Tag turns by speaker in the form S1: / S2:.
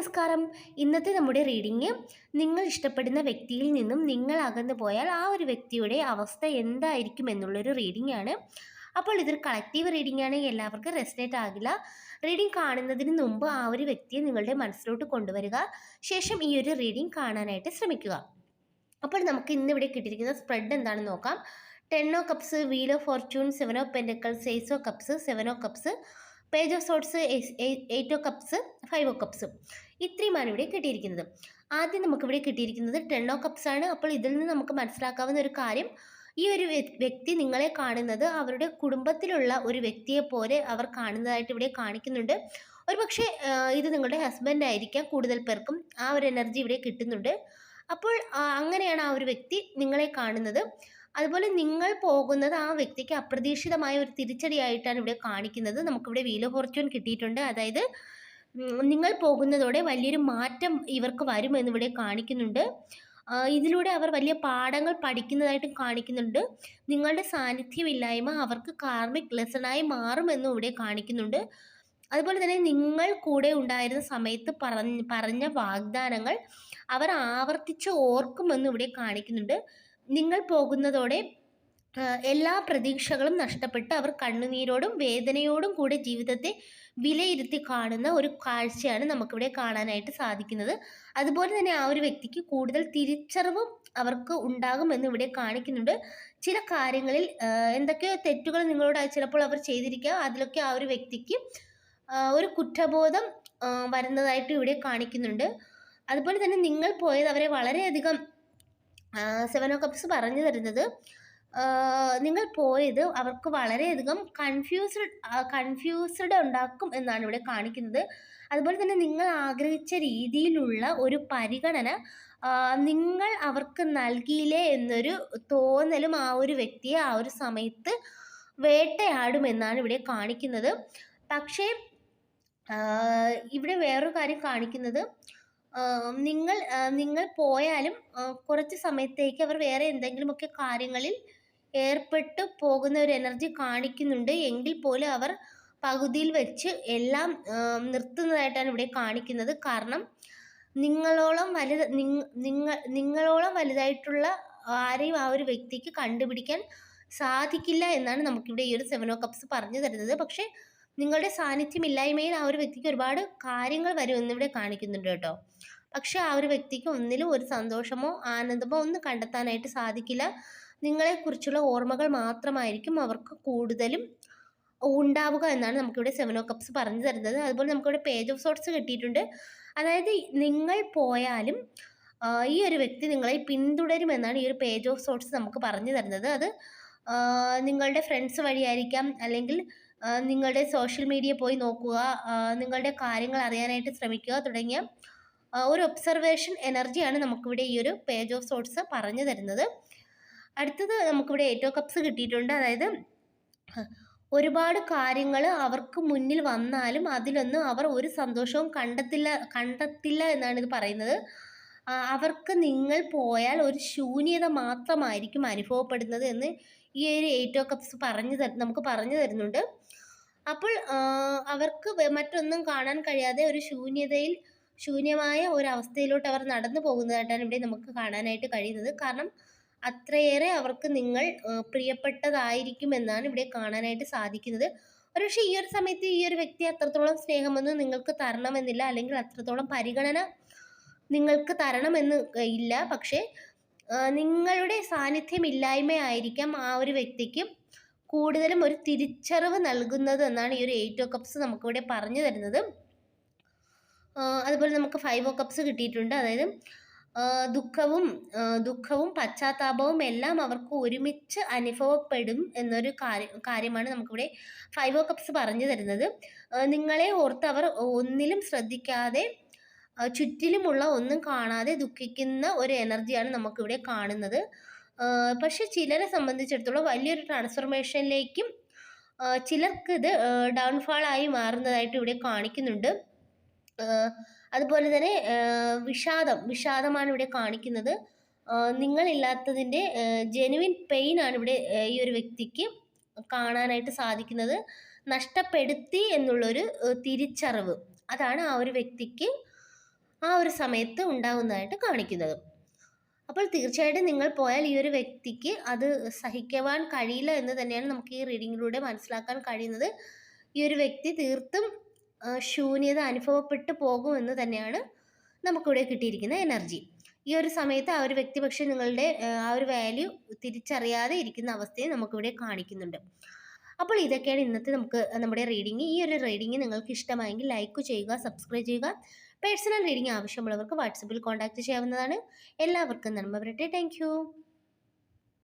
S1: നമസ്കാരം. ഇന്നത്തെ നമ്മുടെ റീഡിങ് നിങ്ങൾ ഇഷ്ടപ്പെടുന്ന വ്യക്തിയിൽ നിന്നും നിങ്ങൾ അകന്നു പോയാൽ ആ ഒരു വ്യക്തിയുടെ അവസ്ഥ എന്തായിരിക്കും എന്നുള്ളൊരു റീഡിംഗ് ആണ്. അപ്പോൾ ഇതൊരു കളക്റ്റീവ് റീഡിംഗ് ആണ്. എല്ലാവർക്കും റെസിനേറ്റ് ആകില്ല. റീഡിംഗ് കാണുന്നതിന് മുമ്പ് ആ ഒരു വ്യക്തിയെ നിങ്ങളുടെ മനസ്സിലോട്ട് കൊണ്ടുവരിക. ശേഷം ഈ ഒരു റീഡിംഗ് കാണാനായിട്ട് ശ്രമിക്കുക. അപ്പോൾ നമുക്ക് ഇന്ന് ഇവിടെ കിട്ടിയിരിക്കുന്ന സ്പ്രെഡ് എന്താണെന്ന് നോക്കാം. Ten o cups wheel of fortune seven o pentacles ace o cups seven o cups page of swords eight o cups five o cups ഇത്രയുമാണ് ഇവിടെ കിട്ടിയിരിക്കുന്നത്. ആദ്യം നമുക്കിവിടെ കിട്ടിയിരിക്കുന്നത് ടെൻ ഓ കപ്സ് ആണ്. അപ്പോൾ ഇതിൽ നിന്ന് നമുക്ക് മനസ്സിലാക്കാവുന്ന ഒരു കാര്യം ഈ ഒരു വ്യക്തി നിങ്ങളെ കാണുന്നത് അവരുടെ കുടുംബത്തിലുള്ള ഒരു വ്യക്തിയെ പോലെ അവർ കാണുന്നതായിട്ട് ഇവിടെ കാണിക്കുന്നുണ്ട്. ഒരു പക്ഷേ ഇത് നിങ്ങളുടെ ഹസ്ബൻഡ് ആയിരിക്കാം. കൂടുതൽ പേർക്കും ആ ഒരു എനർജി ഇവിടെ കിട്ടുന്നുണ്ട്. അപ്പോൾ അങ്ങനെയാണ് ആ ഒരു വ്യക്തി നിങ്ങളെ കാണുന്നത്. അതുപോലെ നിങ്ങൾ പോകുന്നത് ആ വ്യക്തിക്ക് അപ്രതീക്ഷിതമായ ഒരു തിരിച്ചടിയായിട്ടാണ് ഇവിടെ കാണിക്കുന്നത്. നമുക്കിവിടെ വീലോ ഫോർച്യൂൺ കിട്ടിയിട്ടുണ്ട്. അതായത് നിങ്ങൾ പോകുന്നതോടെ വലിയൊരു മാറ്റം ഇവർക്ക് വരുമെന്ന് ഇവിടെ കാണിക്കുന്നുണ്ട്. ഇതിലൂടെ അവർ വലിയ പാഠങ്ങൾ പഠിക്കുന്നതായിട്ടും കാണിക്കുന്നുണ്ട്. നിങ്ങളുടെ സാന്നിധ്യമില്ലായ്മ അവർക്ക് കാർമിക് ലെസണായി മാറുമെന്നും ഇവിടെ കാണിക്കുന്നുണ്ട്. അതുപോലെ തന്നെ നിങ്ങൾ കൂടെ ഉണ്ടായിരുന്ന സമയത്ത് പറഞ്ഞ പറഞ്ഞ വാഗ്ദാനങ്ങൾ അവർ ആവർത്തിച്ച് ഓർക്കുമെന്നും ഇവിടെ കാണിക്കുന്നുണ്ട്. നിങ്ങൾ പോകുന്നതോടെ എല്ലാ പ്രതീക്ഷകളും നഷ്ടപ്പെട്ട് അവർ കണ്ണുനീരോടും വേദനയോടും കൂടെ ജീവിതത്തെ വിലയിരുത്തി കാണുന്ന ഒരു കാഴ്ചയാണ് നമുക്കിവിടെ കാണാനായിട്ട് സാധിക്കുന്നത്. അതുപോലെ തന്നെ ആ ഒരു വ്യക്തിക്ക് കൂടുതൽ തിരിച്ചറിവും അവർക്ക് ഉണ്ടാകുമെന്ന് ഇവിടെ കാണിക്കുന്നുണ്ട്. ചില കാര്യങ്ങളിൽ എന്തൊക്കെയോ തെറ്റുകൾ നിങ്ങളോട് ചിലപ്പോൾ അവർ ചെയ്തിരിക്കുക അതിലൊക്കെ ആ ഒരു വ്യക്തിക്ക് ഒരു കുറ്റബോധം വരുന്നതായിട്ട് ഇവിടെ കാണിക്കുന്നുണ്ട്. അതുപോലെ തന്നെ നിങ്ങൾ പോയത് അവരെ വളരെയധികം സെവൻ ഓ കപ്സ് പറഞ്ഞു തരുന്നത്. നിങ്ങൾ പോയത് അവർക്ക് വളരെയധികം കൺഫ്യൂസ്ഡ് കൺഫ്യൂസ്ഡ് ഉണ്ടാക്കും എന്നാണ് ഇവിടെ കാണിക്കുന്നത്. അതുപോലെ തന്നെ നിങ്ങൾ ആഗ്രഹിച്ച രീതിയിലുള്ള ഒരു പരിഗണന നിങ്ങൾ അവർക്ക് നൽകിയില്ലേ എന്നൊരു തോന്നലും ആ ഒരു വ്യക്തിയെ ആ ഒരു സമയത്ത് വേട്ടയാടുമെന്നാണ് ഇവിടെ കാണിക്കുന്നത്. പക്ഷേ ഇവിടെ വേറൊരു കാര്യം കാണിക്കുന്നത്. നിങ്ങൾ നിങ്ങൾ പോയാലും കുറച്ച് സമയത്തേക്ക് അവർ വേറെ എന്തെങ്കിലുമൊക്കെ കാര്യങ്ങളിൽ ഏർപ്പെട്ടു പോകുന്ന ഒരു എനർജി കാണിക്കുന്നുണ്ട്. എങ്കിൽ പോലും അവർ പകുതിയിൽ വെച്ച് എല്ലാം നിർത്തുന്നതായിട്ടാണ് ഇവിടെ കാണിക്കുന്നത്. കാരണം നിങ്ങളോളം വലുത് നിങ്ങ നിങ്ങൾ നിങ്ങളോളം വലുതായിട്ടുള്ള ആരെയും ആ ഒരു വ്യക്തിക്ക് കണ്ടുപിടിക്കാൻ സാധിക്കില്ല എന്നാണ് നമുക്കിവിടെ ഈ ഒരു സെവൻ ഓ കപ്സ് പറഞ്ഞു തരുന്നത്. പക്ഷേ നിങ്ങളുടെ സാന്നിധ്യമില്ലായ്മയിൽ ആ ഒരു വ്യക്തിക്ക് ഒരുപാട് കാര്യങ്ങൾ വരുമെന്ന് ഇവിടെ കാണിക്കുന്നുണ്ട് കേട്ടോ. പക്ഷെ ആ ഒരു വ്യക്തിക്ക് ഒന്നിലും ഒരു സന്തോഷമോ ആനന്ദമോ ഒന്നും കണ്ടെത്താനായിട്ട് സാധിക്കില്ല. നിങ്ങളെക്കുറിച്ചുള്ള ഓർമ്മകൾ മാത്രമായിരിക്കും അവർക്ക് കൂടുതലും ഉണ്ടാവുക എന്നാണ് നമുക്കിവിടെ സെവൻ ഓ കപ്സ് പറഞ്ഞു തരുന്നത്. അതുപോലെ നമുക്കിവിടെ പേജ് ഓഫ് സോട്ട്സ് കിട്ടിയിട്ടുണ്ട്. അതായത് നിങ്ങൾ പോയാലും ഈ ഒരു വ്യക്തി നിങ്ങളെ പിന്തുടരുമെന്നാണ് ഈ ഒരു പേജ് ഓഫ് സോട്ട്സ് നമുക്ക് പറഞ്ഞു തരുന്നത്. അത് നിങ്ങളുടെ ഫ്രണ്ട്സ് വഴിയായിരിക്കാം അല്ലെങ്കിൽ നിങ്ങളുടെ സോഷ്യൽ മീഡിയ പോയി നോക്കുക നിങ്ങളുടെ കാര്യങ്ങൾ അറിയാനായിട്ട് ശ്രമിക്കുക തുടങ്ങിയ ഒരു ഒബ്സർവേഷൻ എനർജിയാണ് നമുക്കിവിടെ ഈ ഒരു പേജ് ഓഫ് സോട്ട്സ് പറഞ്ഞു തരുന്നത്. അടുത്തത് നമുക്കിവിടെ ഏറ്റോ കപ്സ് കിട്ടിയിട്ടുണ്ട്. അതായത് ഒരുപാട് കാര്യങ്ങൾ അവർക്ക് മുന്നിൽ വന്നാലും അതിലൊന്നും അവർ ഒരു സന്തോഷവും കണ്ടെത്തില്ല കണ്ടെത്തില്ല എന്നാണ് ഇത് പറയുന്നത്. അവർക്ക് നിങ്ങൾ പോയാൽ ഒരു ശൂന്യത മാത്രമായിരിക്കും അനുഭവപ്പെടുന്നത് എന്ന് ഈ ഒരു എയ്റ്റോ കപ്സ് പറഞ്ഞു നമുക്ക് പറഞ്ഞു തരുന്നുണ്ട്. അപ്പോൾ അവർക്ക് മറ്റൊന്നും കാണാൻ കഴിയാതെ ഒരു ശൂന്യതയിൽ ശൂന്യമായ ഒരു അവസ്ഥയിലോട്ട് അവർ നടന്നു പോകുന്നതായിട്ടാണ് ഇവിടെ നമുക്ക് കാണാനായിട്ട് കഴിയുന്നത്. കാരണം അത്രയേറെ അവർക്ക് നിങ്ങൾ പ്രിയപ്പെട്ടതായിരിക്കും എന്നാണ് ഇവിടെ കാണാനായിട്ട് സാധിക്കുന്നത്. ഒരുപക്ഷെ ഈ ഒരു സമയത്ത് ഈ ഒരു വ്യക്തി അത്രത്തോളം സ്നേഹമൊന്നും നിങ്ങൾക്ക് തരണമെന്നില്ല അല്ലെങ്കിൽ അത്രത്തോളം പരിഗണന നിങ്ങൾക്ക് തരണമെന്ന് ഇല്ല. പക്ഷേ നിങ്ങളുടെ സാന്നിധ്യമില്ലായ്മ ആയിരിക്കാം ആ ഒരു വ്യക്തിക്ക്. കൂടുതലും ഒരു തിരിച്ചറിവ് നൽകുന്നത് എന്നാണ് ഈ ഒരു എയ്റ്റ് ഓ കപ്സ് നമുക്കിവിടെ പറഞ്ഞു തരുന്നത്. അതുപോലെ നമുക്ക് ഫൈവ് ഓ കപ്സ് കിട്ടിയിട്ടുണ്ട്. അതായത് ദുഃഖവും ദുഃഖവും പശ്ചാത്താപവും എല്ലാം അവർക്ക് ഒരുമിച്ച് അനുഭവപ്പെടും എന്നൊരു കാര്യം കാര്യമാണ് നമുക്കിവിടെ ഫൈവ് ഓ കപ്സ് പറഞ്ഞു തരുന്നത്. നിങ്ങളെ ഓർത്ത് അവർ ഒന്നിലും ശ്രദ്ധിക്കാതെ ചുറ്റിലുമുള്ള ഒന്നും കാണാതെ ദുഃഖിക്കുന്ന ഒരു എനർജിയാണ് നമുക്കിവിടെ കാണുന്നത്. പക്ഷെ ചിലരെ സംബന്ധിച്ചിടത്തോളം വലിയൊരു ട്രാൻസ്ഫർമേഷനിലേക്കും ചിലർക്ക് ഇത് ഡൗൺഫാളായി മാറുന്നതായിട്ട് ഇവിടെ കാണിക്കുന്നുണ്ട്. അതുപോലെ തന്നെ വിഷാദം വിഷാദമാണ് ഇവിടെ കാണിക്കുന്നത്. നിങ്ങളില്ലാത്തതിന്റെ ജെനുവിൻ പെയിൻ ആണ് ഇവിടെ ഈ ഒരു വ്യക്തിക്ക് കാണാനായിട്ട് സാധിക്കുന്നത്. നഷ്ടപ്പെടുത്തി എന്നുള്ളൊരു തിരിച്ചറിവ്. അതാണ് ആ ഒരു വ്യക്തിക്ക് ആ ഒരു സമയത്ത് ഉണ്ടാകുന്നതായിട്ട് കാണിക്കുന്നത്. അപ്പോൾ തീർച്ചയായിട്ടും നിങ്ങൾ പോയാൽ ഈ ഒരു വ്യക്തിക്ക് അത് സഹിക്കുവാൻ കഴിയില്ല എന്ന് തന്നെയാണ് നമുക്ക് ഈ റീഡിങ്ങിലൂടെ മനസ്സിലാക്കാൻ കഴിയുന്നത്. ഈ ഒരു വ്യക്തി തീർത്തും ശൂന്യത അനുഭവപ്പെട്ടു പോകുമെന്ന് തന്നെയാണ് നമുക്കിവിടെ കിട്ടിയിരിക്കുന്ന എനർജി. ഈ ഒരു സമയത്ത് ആ ഒരു വ്യക്തി പക്ഷേ നിങ്ങളുടെ ആ ഒരു വാല്യൂ തിരിച്ചറിയാതെ ഇരിക്കുന്ന അവസ്ഥയെ നമുക്കിവിടെ കാണിക്കുന്നുണ്ട്. അപ്പോൾ ഇതൊക്കെയാണ് ഇന്നത്തെ നമുക്ക് നമ്മുടെ റീഡിങ്. ഈ ഒരു റീഡിങ് നിങ്ങൾക്ക് ഇഷ്ടമായെങ്കിൽ ലൈക്ക് ചെയ്യുക സബ്സ്ക്രൈബ് ചെയ്യുക. പേഴ്സണൽ റീഡിങ് ആവശ്യമുള്ളവർക്ക് വാട്സപ്പിൽ കോൺടാക്റ്റ് ചെയ്യാവുന്നതാണ്. എല്ലാവർക്കും നന്മ വരട്ടെ താങ്ക്